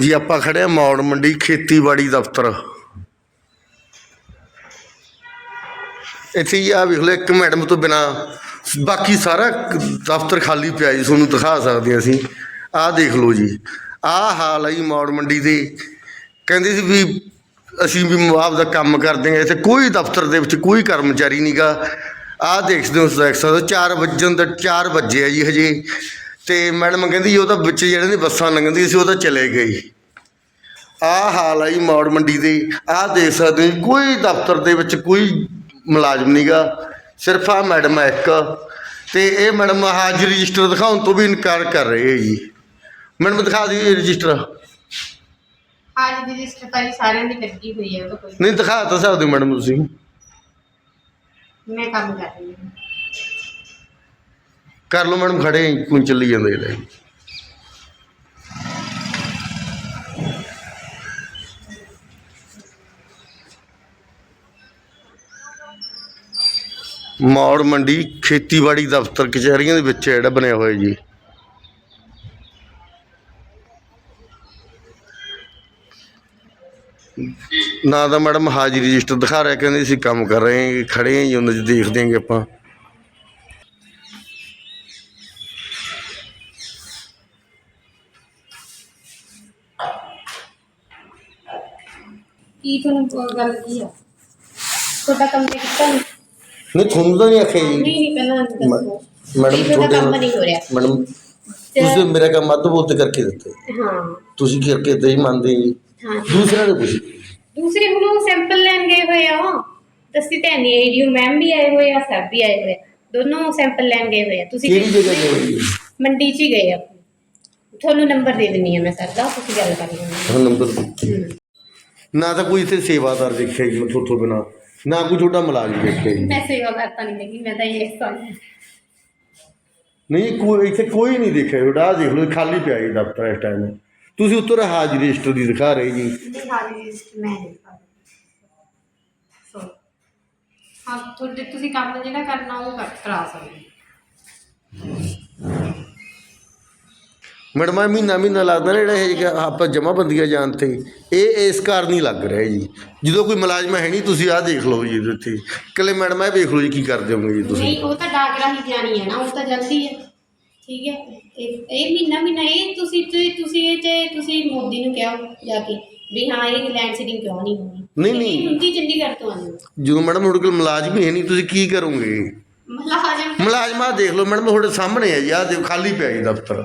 ਜੀ ਆਪਾਂ ਖੜੇ ਆ ਮੌੜ ਮੰਡੀ, ਖੇਤੀਬਾੜੀ ਦਫ਼ਤਰ। ਇੱਥੇ ਆ, ਵੇਖ ਲਓ, ਇੱਕ ਮੈਡਮ ਤੋਂ ਬਿਨਾ ਬਾਕੀ ਸਾਰਾ ਦਫ਼ਤਰ ਖਾਲੀ ਪਿਆ ਜੀ, ਤੁਹਾਨੂੰ ਦਿਖਾ ਸਕਦੇ ਹਾਂ ਅਸੀਂ। ਆਹ ਦੇਖ ਲਓ ਜੀ ਆਹ ਹਾਲ ਹੈ ਜੀ ਮੌੜ ਮੰਡੀ ਦੇ। ਕਹਿੰਦੇ ਸੀ ਵੀ ਅਸੀਂ ਵੀ ਆਪਦਾ ਕੰਮ ਕਰਦੇ ਹਾਂ, ਇੱਥੇ ਕੋਈ ਦਫ਼ਤਰ ਦੇ ਵਿੱਚ ਕੋਈ ਕਰਮਚਾਰੀ ਨਹੀਂਗਾ ਆਹ ਦੇਖਦੇ ਹੋ ਦੇਖ ਸਕਦੇ 4 ਵਜਣ ਦਾ 4 ਵਜੇ ਆ ਜੀ ਹਜੇ। ਤੇ ਮੈਡਮ ਕਹਿੰਦੀ ਉਹ ਤਾਂ ਵਿੱਚ ਜਿਹੜੇ ਨੇ ਬੱਸਾਂ ਲੰਘਦੀਆਂ ਸੀ ਉਹ ਤਾਂ ਚਲੇ ਗਏ। ਆਹ ਹਾਲ ਹੈ ਜੀ ਮੌੜ ਮੰਡੀ ਦੇ। ਆਹ ਦੇਖ ਸਕਦੇ ਹੋ ਕੋਈ ਦਫ਼ਤਰ ਦੇ ਵਿੱਚ ਕੋਈ ਮੁਲਾਜ਼ਮ ਨਹੀਂਗਾ ਸਿਰਫ ਆ ਮੈਡਮ ਹੈ ਇੱਕ। ਤੇ ਇਹ ਮੈਡਮ ਹਾਜ਼ਰੀ ਰਜਿਸਟਰ ਦਿਖਾਉਣ ਤੋਂ ਵੀ ਇਨਕਾਰ ਕਰ ਰਹੇ ਹੈ ਜੀ। ਮੈਡਮ ਦਿਖਾ ਦਿਓ ਰਜਿਸਟਰ। ਦੀ ਲਿਸਟ ਤਾਂ ਜੀ ਸਾਰਿਆਂ ਦੀ ਲੱਗੀ ਹੋਈ ਹੈ ਉਹ ਤਾਂ ਕੋਈ ਨਹੀਂ ਦਿਖਾ ਤਾਂ ਸਕਦੇ ਮੈਡਮ ਤੁਸੀਂ। ਮੈਂ ਕੰਮ ਕਰ ਰਹੀ ਹਾਂ। ਕਰ ਲਓ ਮੈਡਮ ਖੜੇ ਹਾਂ, ਕੋਈ ਚੱਲੀ ਜਾਂਦੇ ਲੈ। ਮੌੜ ਮੰਡੀ ਖੇਤੀਬਾੜੀ ਦਫ਼ਤਰ ਕਚਹਿਰੀਆਂ ਦੇ ਵਿੱਚ ਜਿਹੜਾ ਬਣਿਆ ਹੋਇਆ ਜੀ। ਨਾ ਤਾਂ ਮੈਡਮ ਹਾਜ਼ਰੀ ਰਜਿਸਟਰ ਦਿਖਾ ਰਿਹਾ ਕਹਿੰਦੇ ਅਸੀਂ ਕੰਮ ਕਰ ਰਹੇ ਹਾਂ ਖੜੇ ਹਾਂ ਜੀ ਉਹਨਾਂ 'ਚ ਦੇਖ ਦਿਆਂਗੇ ਆਪਾਂ। ਕੀ ਤੁਹਾਨੂੰ ਗੱਲ ਕੀ ਆ? ਤੁਹਾਡਾ ਕੰਮ ਤੇ ਕੀਤਾ ਨਹੀਂ ਨਹੀਂ ਤੁਹਾਨੂੰ ਤਾਂ ਨਹੀਂ ਆਖਿਆ ਜੀ। ਨਹੀਂ ਨਹੀਂ ਪਹਿਲਾਂ ਦੱਸੋ। ਮੈਡਮ ਤੁਹਾਡਾ ਕੰਮ ਨਹੀਂ ਹੋ ਰਿਹਾ। ਮੈਡਮ ਤੁਸੀਂ ਮੇਰਾ ਕੰਮ ਅੱਧ ਬੋਤ ਕਰਕੇ ਦਿੱਤੇ। ਹਾਂ। ਤੁਸੀਂ ਕਰਕੇ ਤੇ ਹੀ ਮੰਨਦੇ ਜੀ ਹਾਂ। ਦੂਸਰਾ ਨੇ ਪੁੱਛ। ਦੂਸਰੇ ਹੁਣ ਉਹ ਸੈਂਪਲ ਲੈਣ ਗਏ ਹੋਏ ਆ ਦੱਸੀ ਤਾਂ ਨਹੀਂ ਏਡੀਓ ਮੈਮ ਵੀ ਆਏ ਹੋਏ ਆ ਸਰ ਵੀ ਆਏ ਹੋਏ ਆ। ਦੋਨੋਂ ਸੈਂਪਲ ਲੈਣ ਗਏ ਹੋਏ ਆ। ਤੁਸੀਂ ਕਿਹੜੀ ਜਗ੍ਹਾ ਗਏ ਜੀ ਮੰਡੀ 'ਚ ਹੀ ਗਏ ਆ। ਤੁਹਾਨੂੰ ਨੰਬਰ ਦੇ ਦਿੰਨੀ ਆ ਮੈਂ ਸਰ ਦਾ। ਤੁਸੀਂ ਗੱਲ ਕਰ ਲੈਣਾ ਹਾਂ ਨੰਬਰ ਨਾ ਤਾਂ ਕੋਈ ਇੱਥੇ ਸੇਵਾਦਾਰ ਦੇਖਿਆ ਜੀ ਥੋਥੋਂ ਬਿਨਾ ਨਾ ਕੋਈ ਛੋਟਾ ਮੁਲਾਜ਼ਮ ਦੇਖਿਆ ਜੀ। ਮੈਂ ਸੇਵਾ ਕਰਤਾ ਨਹੀਂ ਲੱਗੀ ਮੈਂ ਤਾਂ ਇਹ ਸਾਲ ਨਹੀਂ ਕੋਈ ਇੱਥੇ ਕੋਈ ਨਹੀਂ ਦੇਖਿਆ ਛੋਟਾ ਆਹ ਦੇਖ ਲਓ ਖਾਲੀ ਪਿਆ ਜੀ ਦਫ਼ਤਰ ਇਸ ਟਾਈਮ ਤੁਸੀਂ ਉੱਤਰ ਹਾਜ਼ਰੀ ਰਜਿਸਟਰ ਦੀ ਦਿਖਾ ਰਹੇ ਜੀ। ਦਿਖਾਲੀ ਲਿਸਟ ਮੈਂ ਨਹੀਂ ਪਾ ਸੋ ਹਾਂ ਤੁਹਾਡੇ ਤੁਸੀਂ ਕੰਮ ਜਿਹੜਾ ਕਰਨਾ ਉਹ ਕਰ- ਕਰਾ ਸਕਦੇ ਹੋ। ਮੈਡਮ ਆ ਮਹੀਨਾ ਮਹੀਨਾ ਲੱਗਦਾ ਨਾ ਜਿਹੜਾ ਇਹ ਆਪਾਂ ਜਮਾਬੰਦੀਆਂ ਜਾਣ ਤੇ। ਇਹ ਇਸ ਕਾਰਨ ਹੀ ਲੱਗ ਰਿਹਾ ਜੀ। ਜਦੋਂ ਕੋਈ ਮੁਲਾਜ਼ਮ ਹੈ ਨਹੀਂ ਤੁਸੀਂ ਆਹ ਦੇਖ ਲਓ ਜੀ ਇੱਥੇ। ਇਕੱਲੇ ਮੈਡਮ ਇਹ ਵੇਖ ਲਓ ਜੀ ਕੀ ਕਰਦੇ ਹੋਗੇ ਜੀ ਤੁਸੀਂ। ਨਹੀਂ ਉਹ ਤਾਂ ਡਾਕ ਰਾਹੀਂ ਜਾਣੀ ਹੈ ਨਾ ਉਹ ਤਾਂ ਜਲਦੀ ਹੈ। ਠੀਕ ਹੈ? ਇਹ ਇਹ ਮਹੀਨਾ ਮਹੀਨਾ ਇਹ ਤੁਸੀਂ ਤੁਸੀਂ ਤੁਸੀਂ ਇਹ ਤੇ ਤੁਸੀਂ ਮੋਦੀ ਨੂੰ ਕਿਹਾ ਜਾ ਕੇ ਵੀ ਹਾਂ ਇਹ ਲੈਂਡ ਸੀਡਿੰਗ ਕਿਉਂ ਨਹੀਂ ਹੋਣੀ? ਨਹੀਂ, ਨਹੀਂ। ਇਹ ਹੁੰਦੀ ਚੰਡੀਗੜ੍ਹ ਤੋਂ ਆਉਂਦੀ ਜਦੋਂ ਮੈਡਮ ਤੁਹਾਡੇ ਕੋਲ ਮੁਲਾਜ਼ਮ ਹੀ ਹੈ ਨਹੀਂ ਤੁਸੀਂ ਕੀ ਕਰੋਗੇ? ਮੁਲਾਜ਼ਮ ਆਹ ਦੇਖ ਲਓ ਮੈਡਮ ਤੁਹਾਡੇ ਸਾਹਮਣੇ ਹੈ ਜੀ ਆਹ ਦੇਖੋ ਖਾਲੀ ਪਿਆ ਜੀ ਦਫ਼ਤਰ।